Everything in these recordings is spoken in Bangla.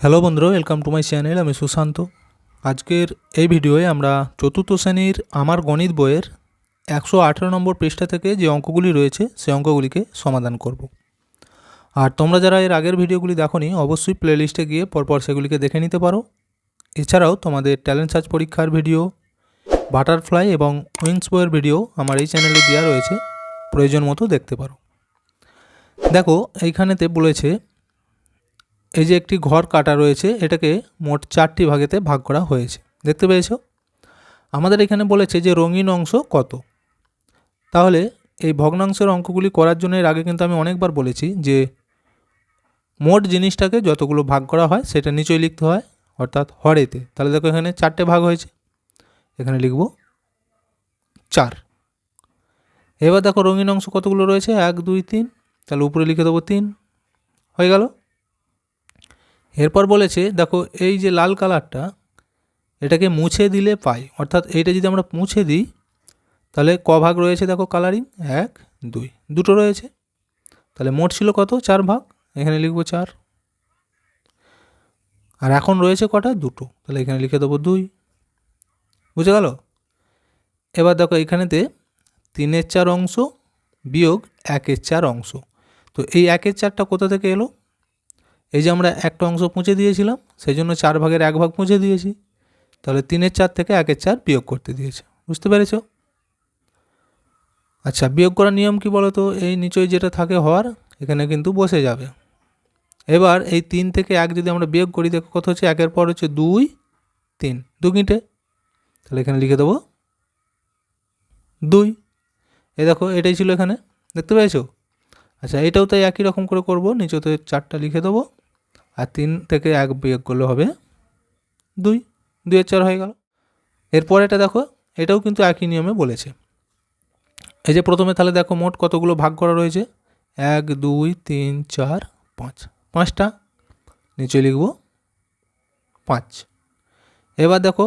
হ্যালো বন্ধুরা ওয়েলকাম টু মাই চ্যানেল আমি সুশান্ত। আজকের এই ভিডিওয়ে আমরা চতুর্থ শ্রেণির আমার গণিত বইয়ের একশো আঠেরো নম্বর পৃষ্ঠা থেকে যে অঙ্কগুলি রয়েছে, সেই অঙ্কগুলিকে সমাধান করব। আর তোমরা যারা এর আগের ভিডিওগুলি দেখোনি, অবশ্যই প্লেলিস্টে গিয়ে পরপর সেগুলিকে দেখে নিতে পারো। এছাড়াও তোমাদের ট্যালেন্ট সার্চ পরীক্ষার ভিডিও বাটারফ্লাই এবং উইংস বইয়ের ভিডিও আমার এই চ্যানেলে দেওয়া রয়েছে, প্রয়োজন মতো দেখতে পারো। দেখো, এইখানেতে বলেছে এই যে একটি ঘর কাটা রয়েছে, এটাকে মোট চারটি ভাগেতে ভাগ করা হয়েছে। দেখতে পেয়েছ? আমাদের এখানে বলেছে যে রঙিন অংশ কত? তাহলে এই ভগ্নাংশের অঙ্কগুলি করার জন্য এর আগে কিন্তু আমি অনেকবার বলেছি যে মোট জিনিসটাকে যতগুলো ভাগ করা হয়, সেটা নিচেই লিখতে হয়, অর্থাৎ হরেতে। তাহলে দেখো এখানে চারটে ভাগ হয়েছে। এখানে লিখব চার। এবার দেখো রঙিন অংশ কতগুলো রয়েছে? এক, দুই, তিন। তাহলে উপরে লিখে দেবো তিন। হয়ে গেল? এরপর বলেছে, দেখো, এই যে লাল কালারটা, এটাকে মুছে দিলে পাই। অর্থাৎ এইটা যদি আমরা মুছে দিই, তাহলে ক ভাগ রয়েছে দেখো কালারিং? এক, দুই, দুটো রয়েছে। তাহলে মোট ছিল কত? চার ভাগ। এখানে লিখব চার। আর এখন রয়েছে কটা? দুটো। তাহলে এখানে লিখে দেবো দুই। বুঝে গেল? এবার দেখো এখানেতে তিনের চার অংশ বিয়োগ একের চার অংশ। তো এই একের চারটা কোথা থেকে এলো? এই যে আমরা একটা অংশ পুঁছে দিয়েছিলাম সেই জন্য চার ভাগের এক ভাগ পুঁছে দিয়েছি। তাহলে তিনের চার থেকে একের চার বিয়োগ করতে দিয়েছে। বুঝতে পেরেছ? আচ্ছা বিয়োগ করার নিয়ম কি বলো তো এই নিচয় যেটা থাকে হওয়ার, এখানে কিন্তু বসে যাবে। এবার এই তিন থেকে এক যদি আমরা বিয়োগ করি, দেখো কত হচ্ছে? একের পর হচ্ছে দুই, তিন। দু গিঁটে তাহলে এখানে লিখে দেবো দুই। এই দেখো, এটাই ছিল এখানে। দেখতে পেয়েছ? আচ্ছা এটাও তাই একই রকম করে করব নিচেতে চারটা লিখে দেবো। আর তিন থেকে এক বিয়োগ করলে হবে দুই। দুইয়ের চার হয়ে গেল। এরপর এটা দেখো, এটাও কিন্তু একই নিয়মে বলেছে। এই যে প্রথমে তাহলে দেখো মোট কতগুলো ভাগ করা রয়েছে? এক, দুই, তিন, চার, পাঁচ। পাঁচটা। নিচে লিখব পাঁচ। এবার দেখো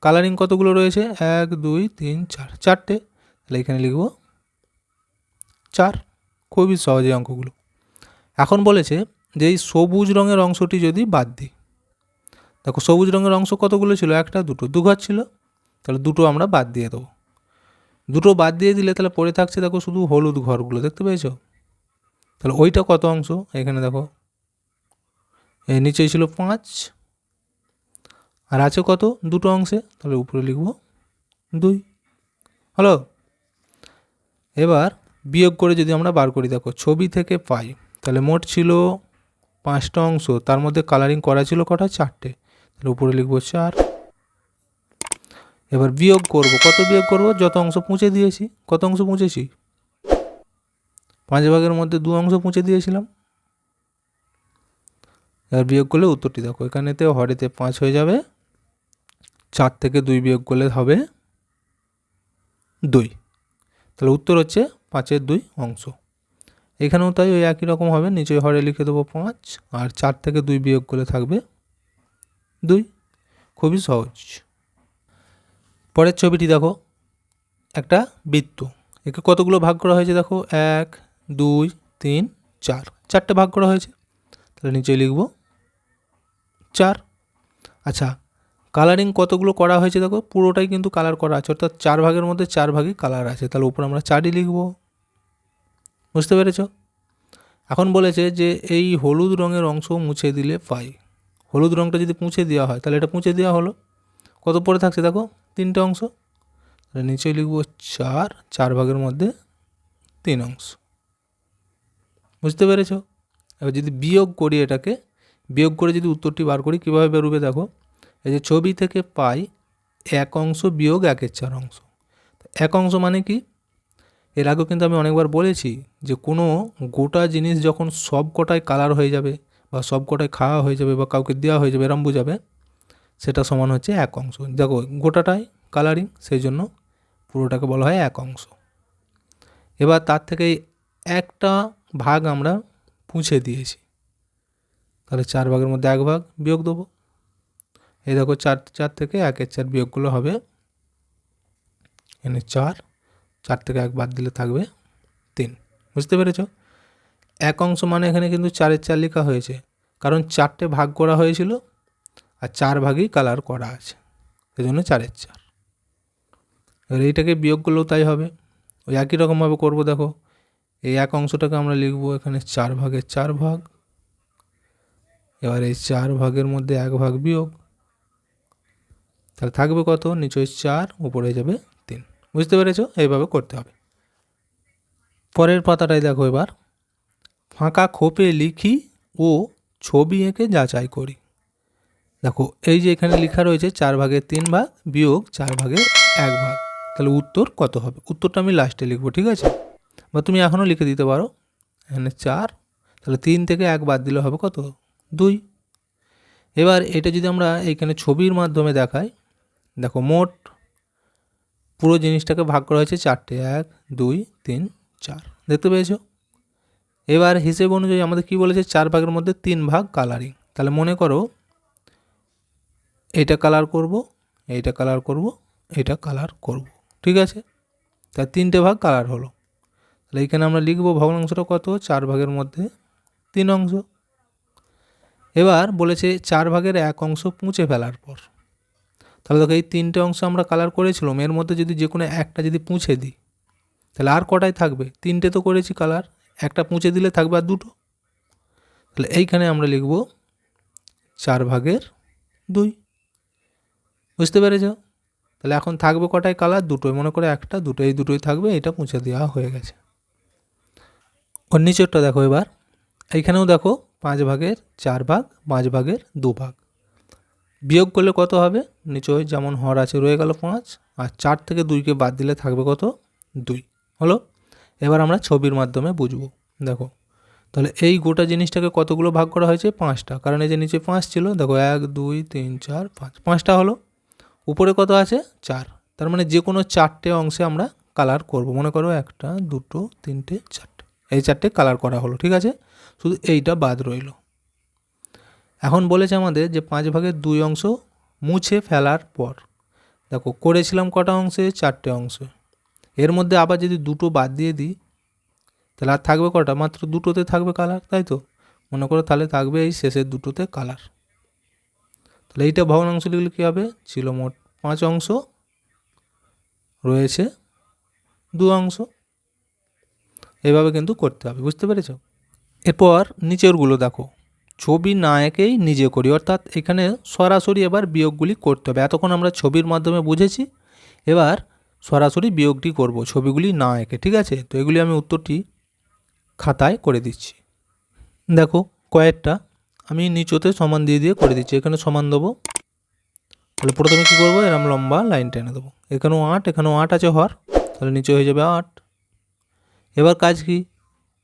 কালারিং কতগুলো রয়েছে? এক, দুই, তিন, চার। চারটে। তাহলে এখানে লিখব চার। খুবই সহজে অঙ্কগুলো। এখন বলেছে যে এই সবুজ রঙের অংশটি যদি বাদ দিই, দেখো সবুজ রঙের অংশ কতগুলো ছিল? একটা, দুটো দু ঘর ছিল। তাহলে দুটো আমরা বাদ দিয়ে দেবো। দুটো বাদ দিয়ে দিলে তাহলে পড়ে থাকছে দেখো শুধু হলুদ ঘরগুলো, দেখতে পেয়েছ? তাহলে ওইটা কত অংশ? এখানে দেখো। এই নিচেই ছিল পাঁচ। আর আছে কত? দুটো অংশে। তাহলে উপরে লিখব দুই। হলো এবার বিয়োগ করে যদি আমরা বার করি, দেখো ছবি থেকে পাই, তাহলে মোট ছিল পাঁচটা অংশ, তার মধ্যে কালারিং করা ছিল কটা? চারটে। তাহলে উপরে লিখব চার। এবার বিয়োগ করব। কত বিয়োগ করব? যত অংশ পুঁছে দিয়েছি। কত অংশ পুঁছেছি? পাঁচ ভাগের মধ্যে দু অংশ পুঁছে দিয়েছিলাম। এবার বিয়োগ করলে উত্তরটি দেখো। এখানেতে, হরেতে পাঁচ হয়ে যাবে। চার থেকে দুই বিয়োগ করলে হবে দুই। তাহলে উত্তর হচ্ছে পাঁচের দুই অংশ। এখানেও তাই ওই একই রকম হবে, নিচে হরে লিখে দেবো পাঁচ, আর চার থেকে দুই বিয়োগ করে থাকবে দুই। খুবই সহজ। পরের ছবিটি দেখো, একটা বৃত্ত। একে কতগুলো ভাগ করা হয়েছে দেখো? এক, দুই, তিন, চার। চারটে ভাগ করা হয়েছে। তাহলে নিচে লিখব চার। আচ্ছা কালারিং কতগুলো করা হয়েছে দেখো? পুরোটাই কিন্তু কালার করা আছে, অর্থাৎ চার ভাগের মধ্যে চার ভাগই কালার আছে। তাহলে উপর আমরা চারই লিখব। বুঝতে পেরেছ? এখন বলেছে যে এই হলুদ রঙের অংশ মুছে দিলে পাই। হলুদ রঙটা যদি মুছে দেওয়া হয়, তাহলে এটা মুছে দেওয়া হলো। কত পরে থাকছে দেখো? তিনটে অংশ। তাহলে নিচে লিখব চার চার ভাগের মধ্যে তিন অংশ। বুঝতে পেরেছ? এবার যদি বিয়োগ করি এটাকে, বিয়োগ করে যদি উত্তরটি বার করি, কীভাবে বেরোবে দেখো? এই যে ছবি থেকে পাই, এক অংশ বিয়োগ একের চার অংশ। এক অংশ মানে কি? এর আগেও কিন্তু আমি অনেকবার বলেছি যে কোনো গোটা জিনিস যখন সব কটায় কালার হয়ে যাবে বা সব কটায় খাওয়া হয়ে যাবে বা কাউকে দেওয়া হয়ে যাবে, এরম বোঝাবে, সেটা সমান হচ্ছে এক অংশ। দেখো, গোটাটাই কালারিং সেই জন্য পুরোটাকে বলা হয় এক অংশ। এবার তার থেকে একটা ভাগ আমরা পুঁছে দিয়েছি। তাহলে চার ভাগের মধ্যে এক ভাগ বিয়োগ দেবো। এই দেখো, চার চার থেকে একের চার বিয়োগগুলো হবে এনে চার। চার থেকে এক বাদ দিলে থাকবে তিন। বুঝতে পেরেছ? এক অংশ মানে এখানে কিন্তু চারের চার লেখা হয়েছে। কারণ চারটে ভাগ করা হয়েছিল আর চার ভাগেই কালার করা আছে। সেজন্য চারের চার। এবার এইটাকে বিয়োগ করলেও তাই হবে। ওই একই রকমভাবে করব দেখো। এই এক অংশটাকে আমরা লিখব এখানে চার ভাগের চার ভাগ। এবার এই চার ভাগের মধ্যে এক ভাগ বিয়োগ। তাহলে থাকবে কত? নিচে চার, উপরে যাবে বুঝতে পেরেছ? এইভাবে করতে হবে। পরের পাতাটায় দেখো এবার। ফাঁকা খোপে লিখি ও ছবি এঁকে যাচাই করি। দেখো, এই যে এখানে লেখা রয়েছে চার ভাগের তিন ভাগ বিয়োগ চার ভাগের এক ভাগ। তাহলে উত্তর কত হবে? উত্তরটা আমি লাস্টে লিখব, ঠিক আছে? বা তুমি এখনও লিখে দিতে পারো। এখানে চার, তাহলে তিন থেকে এক বাদ দিলে হবে কত? দুই। এবার এটা যদি আমরা এইখানে ছবির মাধ্যমে দেখাই, দেখো মোট পুরো জিনিসটাকে ভাগ করা হয়েছে চারটে, এক, দুই, তিন, চার। দেখতে পেয়েছ? এবার হিসেব অনুযায়ী আমাদের কি বলেছে? চার ভাগের মধ্যে তিন ভাগ কালারিং তাহলে মনে করো, এটা কালার করব এইটা কালার করব, এটা কালার করব। ঠিক আছে? তা তিনটে ভাগ কালার হলো। তাহলে এখানে আমরা লিখব ভগ্নাংশটা কত? চার ভাগের মধ্যে তিন অংশ। এবার বলেছে চার ভাগের এক অংশ পুঁছে ফেলার পর। তাহলে দেখো এই তিনটে অংশ আমরা কালার করেছিলাম, এর মধ্যে যদি যে কোনো একটা যদি পুঁছে দিই, তাহলে আর কটাই থাকবে? তিনটে তো করেছি কালার একটা পুঁছে দিলে থাকবে আর দুটো? তাহলে এইখানে আমরা লিখব চার ভাগের দুই। বুঝতে পেরেছ? তাহলে এখন থাকবে কটায় কালার দুটোই, মনে করে একটা, দুটো, এই দুটোই থাকবে, এটা পুঁছে দেওয়া হয়ে গেছে। ওর নিচেরটা দেখো এবার, এইখানেও দেখো পাঁচ ভাগের চার ভাগ, পাঁচ ভাগের দু ভাগ। বিয়োগ করলে কত হবে? নিচে যেমন হর আছে, রয়ে গেল পাঁচ। আর চার থেকে দুইকে বাদ দিলে থাকবে কত? দুই। হলো? এবার আমরা ছবির মাধ্যমে বুঝব। দেখো, তাহলে এই গোটা জিনিসটাকে কতগুলো ভাগ করা হয়েছে? পাঁচটা। কারণ এই যে নিচে পাঁচ ছিল, দেখো, এক, দুই, তিন, চার, পাঁচ। পাঁচটা হলো? উপরে কত আছে? চার। তার মানে যে কোনো চারটে অংশে আমরা কালার করব। মনে করো একটা, দুটো, তিনটে, চারটে। এই চারটে কালার করা হলো, ঠিক আছে? শুধু এইটা বাদ রইল। এখন বলেছে আমাদের যে পাঁচ ভাগের দুই অংশ মুছে ফেলার পর। দেখো, করেছিলাম কটা অংশে? চারটে অংশ। এর মধ্যে আবার যদি দুটো বাদ দিয়ে দিই, তাহলে আর থাকবে কটা? মাত্র দুটোতে থাকবে কালার তাই তো? মনে করো তাহলে থাকবে এই শেষের দুটোতে কালার তাহলে এইটা ভগ্নাংশ লিখলে কী হবে? ছিল মোট পাঁচ অংশ, রয়েছে দু অংশ। এভাবে কিন্তু করতে হবে, বুঝতে পেরেছ? এরপর নিচেরগুলো দেখো। ছবি না এঁকেই নিজে করি। অর্থাৎ এখানে সরাসরি এবার বিয়োগগুলি করতে হবে। এতক্ষণ আমরা ছবির মাধ্যমে বুঝেছি, এবার সরাসরি বিয়োগটি করব, ছবিগুলি না এঁকে, ঠিক আছে? তো এগুলি আমি উত্তরটি খাতায় করে দিচ্ছি। দেখো, কয়েকটা আমি নিচতে সমান দিয়ে দিয়ে করে দিচ্ছি। এখানে সমান দেবো। তাহলে প্রথমে কী করব? এরম লম্বা লাইন টেনে দেবো। এখানেও আট এখানেও আট আছে হর। তাহলে নিচে হয়ে যাবে আট। এবার কাজ কি?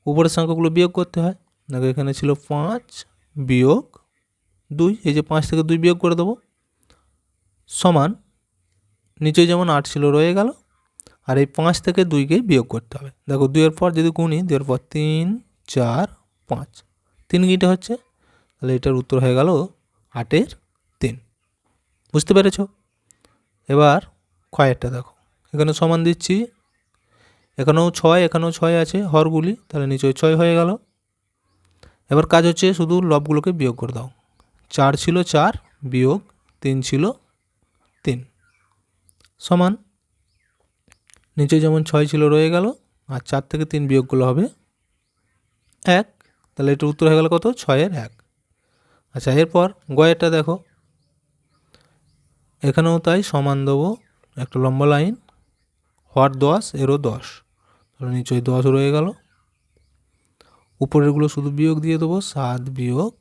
উপরের সংখ্যাগুলো বিয়োগ করতে হয়। দেখো, এখানে ছিল পাঁচ বিয়োগ দুই, এই যে পাঁচ থেকে দুই বিয়োগ করে দেবো। সমান নিচে যেমন আট ছিল রয়ে গেল, আর এই পাঁচ থেকে দুইকে বিয়োগ করতে হবে। দেখো দুইয়ের পর যদি গুণি দুইয়ের পর তিন, চার, পাঁচ, তিন গিটে হচ্ছে? তাহলে এটার উত্তর হয়ে গেল আটের তিন। বুঝতে পেরেছ? এবার ক্ষয়েরটা দেখো। এখানে সমান দিচ্ছি, এখানেও ছয় এখানেও ছয় আছে, হরগুলি, তাহলে নিচে ছয় হয়ে গেল। এবার কাজ হচ্ছে শুধু লবগুলোকে বিয়োগ করে দাও। চার ছিল চার, বিয়োগ তিন ছিল তিন। সমান নিচে যেমন ছয় ছিল রয়ে গেল, আর চার থেকে তিন বিয়োগগুলো হবে এক। তাহলে এটার উত্তর হয়ে গেল কত? ছয়ের এক। আচ্ছা এরপর গয়েরটা দেখো। এখানেও তাই সমান দেবো একটা লম্বা লাইন। হওয়ার দশ, এরও দশ। নিচয় দশ রয়ে গেল। উপরেরগুলো শুধু বিয়োগ দিয়ে দেবো, সাত বিয়োগ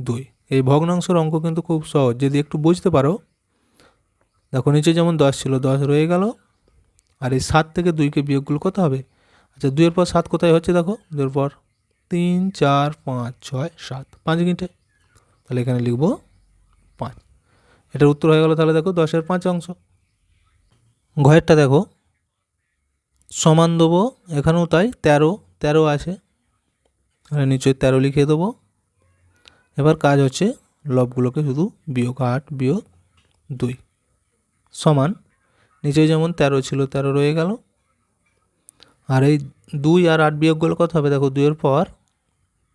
দুই। এই ভগ্নাংশের অঙ্ক কিন্তু খুব সহজ, যদি একটু বুঝতে পারো। দেখো, নিচে যেমন দশ ছিল, দশ রয়ে গেল। আর এই সাত থেকে দুইকে বিয়োগগুলো কত হবে? আচ্ছা দুইয়ের পর সাত কোথায় হচ্ছে দেখো? দুইয়ের পর তিন, চার, পাঁচ, ছয়, সাত। পাঁচ গিঁটে তাহলে এখানে লিখব পাঁচ। এটার উত্তর হয়ে গেল তাহলে দেখো দশের পাঁচ অংশ। ঘয়েরটা দেখো, সমান দেবো, এখানেও তাই তেরো তেরো আছে। আর নিচে তেরো লিখে দেবো। এবার কাজ হচ্ছে লবগুলোকে শুধু বিয়োগ আট, বিয়োগ দুই। সমান, নিচে যেমন তেরো ছিল তেরো রয়ে গেল। আর এই দুই আর আট বিয়োগ করলে কত হবে? দেখো, দুইয়ের পর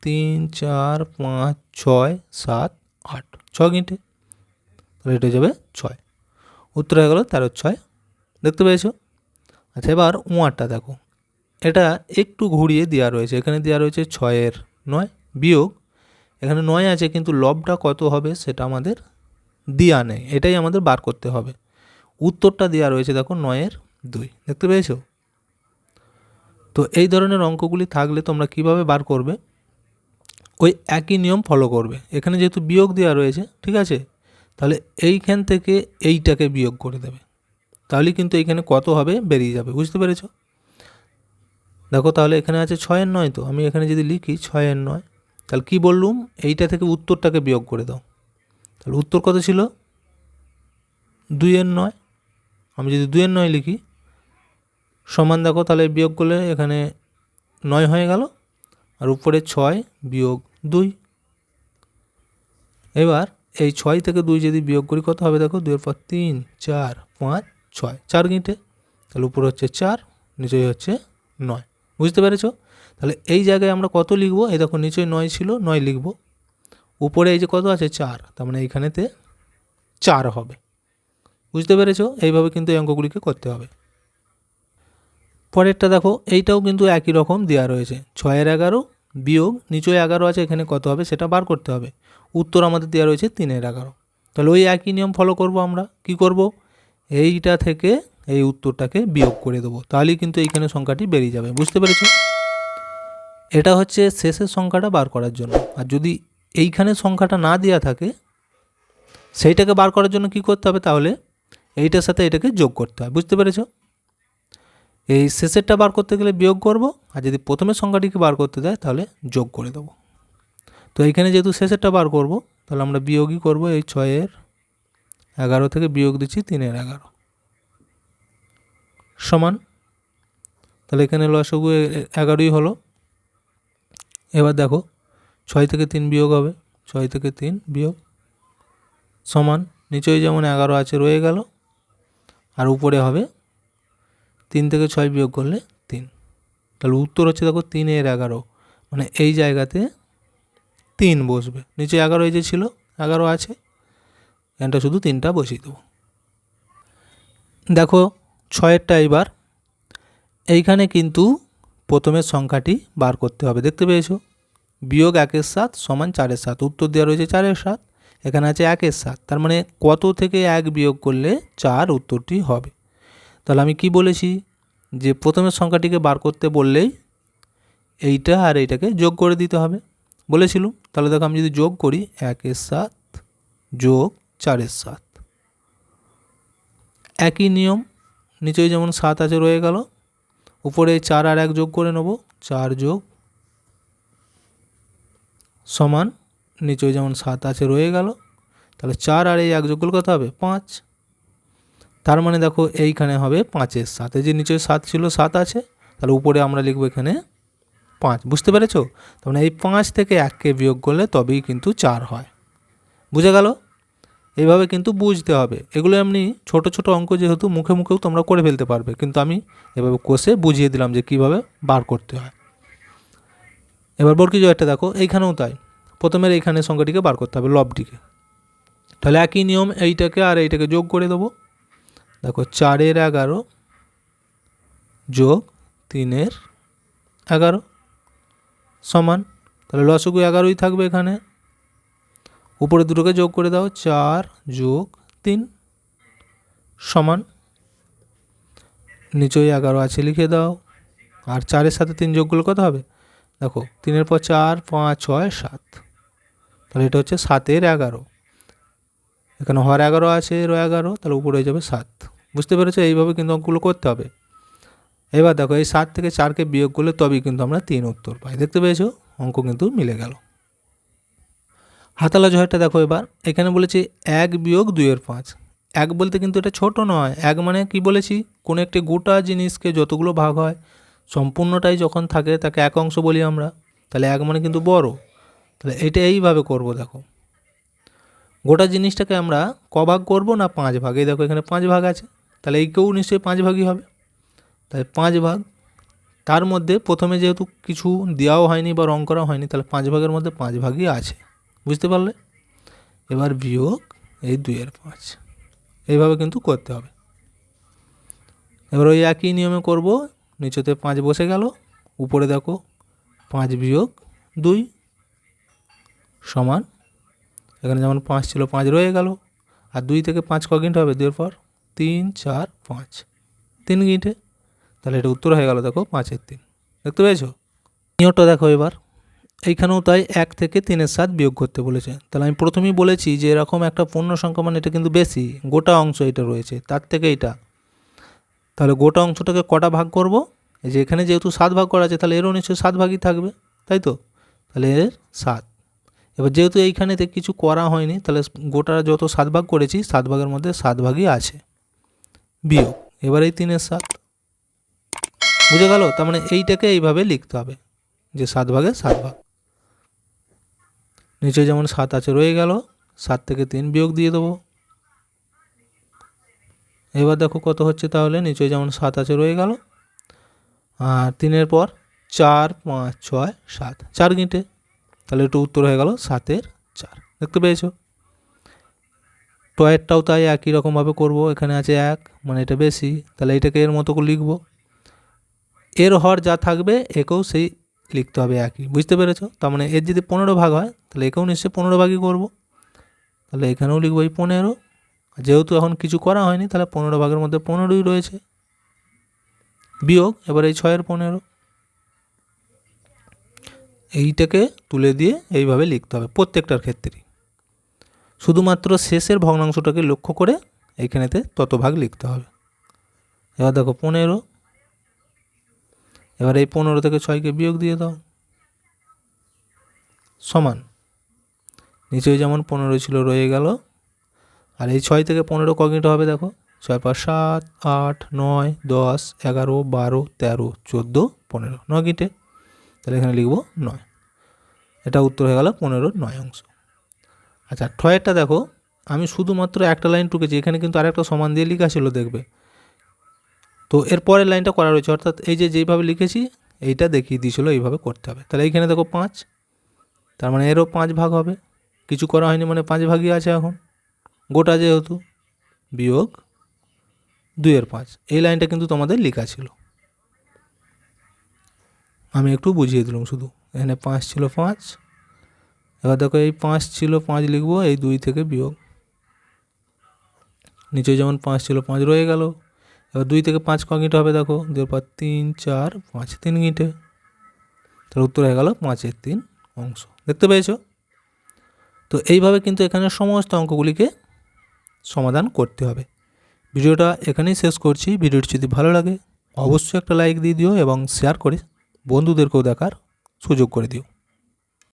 তিন, চার, পাঁচ, ছয়, সাত, আট। ছ গিঁটে তাহলে এটা যাবে ছয়। উত্তর হয়ে গেল তেরো, ছয়। দেখতে পেয়েছ? আচ্ছা এবার উঁয়ারটা দেখো। এটা একটু ঘুরিয়ে দেওয়া রয়েছে। এখানে দেওয়া রয়েছে ছয়ের নয় বিয়োগ। এখানে নয় আছে, কিন্তু লবটা কত হবে সেটা আমাদের দেওয়া নেই। এটাই আমাদের বার করতে হবে। উত্তরটা দেওয়া রয়েছে, দেখো, নয়ের দুই। দেখতে পেয়েছ? তো এই ধরনের অঙ্কগুলি থাকলে তোমরা কীভাবে বার করবে? ওই একই নিয়ম ফলো করবে। এখানে যেহেতু বিয়োগ দেওয়া রয়েছে, ঠিক আছে? তাহলে এইখান থেকে এইটাকে বিয়োগ করে দেবে। তাহলে কিন্তু এইখানে কত হবে? বেরিয়ে যাবে। বুঝতে পেরেছ? দেখো তাহলে এখানে আছে ছয়ের নয় তো, আমি এখানে যদি লিখি ছয়ের নয়, তাহলে কি বললুম? এইটা থেকে উত্তরটাকে বিয়োগ করে দাও। তাহলে উত্তর কত ছিল? দুইয়ের নয়। আমি যদি দুইয়ের নয় লিখি, সমান দেখো তাহলে বিয়োগ করলে এখানে নয় হয়ে গেল, আর উপরে ছয় বিয়োগ দুই। এবার এই ছয় থেকে দুই যদি বিয়োগ করি, কত হবে দেখো? দুইয়ের পর তিন, চার, পাঁচ, ছয়, চার গিঁটে। তাহলে উপরে হচ্ছে চার, নিচে হচ্ছে নয়। বুঝতে পেরেছ? তাহলে এই জায়গায় আমরা কত লিখব? এই দেখো নিচে নয় ছিল, নয় লিখব। উপরে এই যে কত আছে? চার। তার মানে এইখানেতে চার হবে। বুঝতে পেরেছ? এইভাবে কিন্তু এই অঙ্কগুলিকে করতে হবে। পরেরটা দেখো, এইটাও কিন্তু একই রকম দেওয়া রয়েছে। ছয়ের এগারো বিয়োগ নিচে এগারো আছে, এখানে কত হবে? সেটা বার করতে হবে। উত্তর আমাদের দেওয়া রয়েছে তিনের এগারো। তাহলে ওই একই নিয়ম ফলো করব আমরা। কি করব? এইটা থেকে এই উত্তরটাকে বিয়োগ করে দেবো। তাহলেই কিন্তু এইখানে সংখ্যাটি বেরিয়ে যাবে। বুঝতে পেরেছ? এটা হচ্ছে শেষের সংখ্যাটা বার করার জন্য। আর যদি এইখানে সংখ্যাটা না দেওয়া থাকে, সেইটাকে বার করার জন্য কি করতে হবে তাহলে? এইটার সাথে এটাকে যোগ করতে হয়। বুঝতে পেরেছ? এই শেষেরটা বার করতে গেলে বিয়োগ করব, আর যদি প্রথমের সংখ্যাটিকে বার করতে দেয়, তাহলে যোগ করে দেবো। তো এইখানে যেহেতু শেষেরটা বার করব, তাহলে আমরা বিয়োগই করব এই ছয়ের এগারো থেকে বিয়োগ দিচ্ছি তিনের এগারো। সমান। তাহলে এখানে লসগু এগারোই হলো। এবার দেখো, ছয় থেকে তিন বিয়োগ হবে। ছয় থেকে তিন বিয়োগ সমান। নিচেই যেমন এগারো আছে, রয়ে গেল। আর উপরে হবে তিন থেকে ছয় বিয়োগ করলে তিন। তাহলে উত্তর হচ্ছে দেখো তিনের এগারো। মানে এই জায়গাতে তিন বসবে। নিচে এগারো এই যে ছিল, এগারো আছে। এখানটা শুধু তিনটা বসিয়ে দেবো। দেখো ছয়েরটা এবার। এইখানে কিন্তু প্রথমের সংখ্যাটি বার করতে হবে। দেখতে পেয়েছ? বিয়োগ একের সাত সমান চারের সাত। উত্তর দেওয়া রয়েছে চারের সাত। এখানে আছে একের সাত। তার মানে কত থেকে এক বিয়োগ করলে চার উত্তরটি হবে? তাহলে আমি কি বলেছি? যে প্রথমের সংখ্যাটিকে বার করতে বললেই এইটা আর এইটাকে যোগ করে দিতে হবে। বলেছিলুম? তাহলে দেখো আমি যদি যোগ করি, একের সাত যোগ চারের সাত। একই নিয়ম নিচেই যেমন সাত আছে রয়ে গেল। উপরে চার আর এক যোগ করে নেব, চার যোগ সমান নিচেই যেমন সাত আছে রয়ে গেল। তাহলে চার আর এই এক যোগ করলে কত হবে? পাঁচ। তার মানে দেখো এইখানে হবে পাঁচের সাথে যে নিচে সাত ছিল, সাত আছে, তাহলে উপরে আমরা লিখব এখানে পাঁচ। বুঝতে পেরেছ? তার মানে এই পাঁচ থেকে এককে বিয়োগ করলে তবেই কিন্তু চার হয়। বুঝে গেল? এইভাবে কিন্তু বুঝতে হবে। এগুলো এমনি ছোট ছোট অঙ্ক যেহেতু মুখে মুখেও তোমরা করে ফেলতে পারবে। কিন্তু আমি এভাবে কষে বুঝিয়ে দিলাম যে কীভাবে বার করতে হয়। এবার বর্কি জয়টা দেখো, এইখানেও তাই। প্রথমের এইখানে সংখ্যাটিকে বার করতে হবে লবটিকে। তাহলে একই নিয়ম এইটাকে আর এইটাকে যোগ করে দেবো। দেখো, চারের এগারো যোগ তিনের এগারো সমান। তাহলে লসগু এগারোই থাকবে এখানে। উপরে দুটোকে যোগ করে দাও, চার যোগ তিন সমান। নিচই এগারো আছে, লিখে দাও। আর চারের সাথে তিন যোগগুলো কত হবে? দেখো, তিনের পর চার, পাঁচ, ছয়, সাত। তাহলে এটা হচ্ছে সাতের এগারো। এখানে হর এগারো আছে রো এগারো, তাহলে উপরে হয়ে যাবে সাত। বুঝতে পেরেছ? এইভাবে কিন্তু অঙ্কগুলো করতে হবে। এবার দেখো, এই সাত থেকে চারকে বিয়োগ করলে তবেই কিন্তু আমরা তিন উত্তর পাই। দেখতে পেয়েছ? অঙ্ক কিন্তু মিলে গেল। হাতালা জয়টা দেখো এবার। এখানে বলেছি এক বিয়োগ দুইয়ের পাঁচ। এক বলতে কিন্তু এটা ছোট নয়। এক মানে কি বলেছি? কোনো একটি গোটা জিনিসকে যতগুলো ভাগ হয়, সম্পূর্ণটাই যখন থাকে তাকে এক অংশ বলি আমরা। তাহলে এক মানে কিন্তু বড়। তাহলে এটা এইভাবে করব দেখো। গোটা জিনিসটাকে আমরা ক ভাগ করব না পাঁচ ভাগ? এই দেখো এখানে পাঁচ ভাগ আছে। তাহলে এইকেও নিশ্চয়ই পাঁচ ভাগই হবে। তাই পাঁচ ভাগ, তার মধ্যে প্রথমে যেহেতু কিছু দেওয়াও হয়নি বা রং করা হয়নি, তাহলে পাঁচ ভাগের মধ্যে পাঁচ ভাগই আছে। বুঝতে পারলে? এবার বিয়োগ এই দুইয়ের পাঁচ। এইভাবে কিন্তু করতে হবে। এবার ওই একই নিয়মে করব, নিচেতে পাঁচ বসে গেল, উপরে দেখো পাঁচ বিয়োগ দুই সমান, এখানে যেমন পাঁচ ছিল পাঁচ রয়ে গেল, আর দুই থেকে পাঁচ ক গিঁট হবে? দুইয়ের পর তিন, চার, পাঁচ। তিন গিঁটে তাহলে এটা উত্তর হয়ে গেল দেখো পাঁচের তিন। দেখতে পেয়েছ? নিয়মটা দেখো এবার। এইখানেও তাই এক থেকে তিনের সাত বিয়োগ করতে বলেছে। তাহলে আমি প্রথমেই বলেছি যে এরকম একটা পূর্ণ সংখ্যা মানে এটা কিন্তু বেশি, গোটা অংশ এটা রয়েছে, তার থেকে এটা। তাহলে গোটা অংশটাকে কটা ভাগ করব? এই যে এখানে যেহেতু সাত ভাগ করা আছে, তাহলে এরও নিশ্চয়ই সাত ভাগই থাকবে, তাই তো? তাহলে এর সাত। এবার যেহেতু এইখানেতে কিছু করা হয়নি, তাহলে গোটা যত সাত ভাগ করেছি, সাত ভাগের মধ্যে সাত ভাগই আছে। বিয়োগ, এবার এই তিনের সাত। বুঝে গেল? তার মানে এইটাকে এইভাবে লিখতে হবে, যে সাত ভাগে সাত ভাগ। নিচে যেমন সাত আছে, রয়ে গেল। সাত থেকে তিন বিয়োগ দিয়ে দেবো। এবার দেখো কত হচ্ছে তাহলে, নিচে যেমন সাত আছে, রয়ে গেল। আর তিনের পর চার, পাঁচ, ছয়, সাত, চার গিঁটে। তাহলে একটু উত্তর হয়ে গেল, সাতের চার। দেখতে পেয়েছ? টয়েরটাও তাই একই রকমভাবে করব, এখানে আছে এক মানে এটা বেশি। তাহলে এটাকে এর মতো করে লিখব। এর হর যা থাকবে, একেও সেই লিখতে হবে একই। বুঝতে পেরেছ? তার মানে এর যদি পনেরো ভাগ হয়, তাহলে একেও নিশ্চয়ই পনেরো ভাগই করব। তাহলে এখানেও লিখব এই পনেরো। যেহেতু এখন কিছু করা হয়নি, তাহলে পনেরো ভাগের মধ্যে পনেরোই রয়েছে। বিয়োগ, এবার এই ছয়ের পনেরো। এইটাকে তুলে দিয়ে এইভাবে লিখতে হবে প্রত্যেকটার ক্ষেত্রেই। শুধুমাত্র শেষের ভগ্নাংশটাকে লক্ষ্য করে এইখানেতে তত ভাগ লিখতে হবে। এবার দেখো পনেরো এবার এই পনেরো থেকে ছয়কে বিয়োগ দিয়ে দাও। সমান। নিচে যেমন পনেরো ছিল রয়ে গেল। আর এই ছয় থেকে পনেরো কগিটা হবে দেখো। ছয়, পাঁচ, সাত, আট, নয়, দশ, এগারো, বারো, তেরো, চোদ্দ, পনেরো। নয় গিটে। তাহলে এখানে লিখব নয়। এটা উত্তর হয়ে গেল পনেরোর নয় অংশ। আচ্ছা ঠয়েরটা দেখো। আমি শুধুমাত্র একটা লাইন টুকেছি। এখানে কিন্তু আরেকটা সমান দিয়ে লেখা ছিল দেখবে। তো এর পরের লাইনটা করা রয়েছে, অর্থাৎ এই যে যেইভাবে লিখেছি, এইটা দেখিয়ে দিয়েছিলো, এইভাবে করতে হবে। তাহলে এইখানে দেখো পাঁচ, তার মানে এরও পাঁচ ভাগ হবে। কিছু করা হয়নি মানে পাঁচ ভাগই আছে এখন। গোটা যেহেতু, বিয়োগ দুইয়ের পাঁচ। এই লাইনটা কিন্তু তোমাদের লেখা ছিল। আমি একটু বুঝিয়ে দিলাম শুধু। এখানে পাঁচ ছিল পাঁচ। এবার দেখো এই পাঁচ ছিল পাঁচ লিখব, এই দুই থেকে বিয়োগ। নিচে যেমন পাঁচ ছিল পাঁচ রয়ে গেল। এবার দুই থেকে পাঁচ ক হবে দেখো। দুই পর তিন, চার, পাঁচ, তিন গিঁটে। তাহলে উত্তর হয়ে গেল পাঁচের তিন অংশ। দেখতে পেয়েছ? তো এইভাবে কিন্তু এখানে সমস্ত অঙ্কগুলিকে সমাধান করতে হবে। ভিডিওটা এখানেই শেষ করছি। ভিডিওটি যদি ভালো লাগে, অবশ্যই একটা লাইক দিয়ে দিও এবং শেয়ার করে বন্ধুদেরকেও দেখার সুযোগ করে দিও।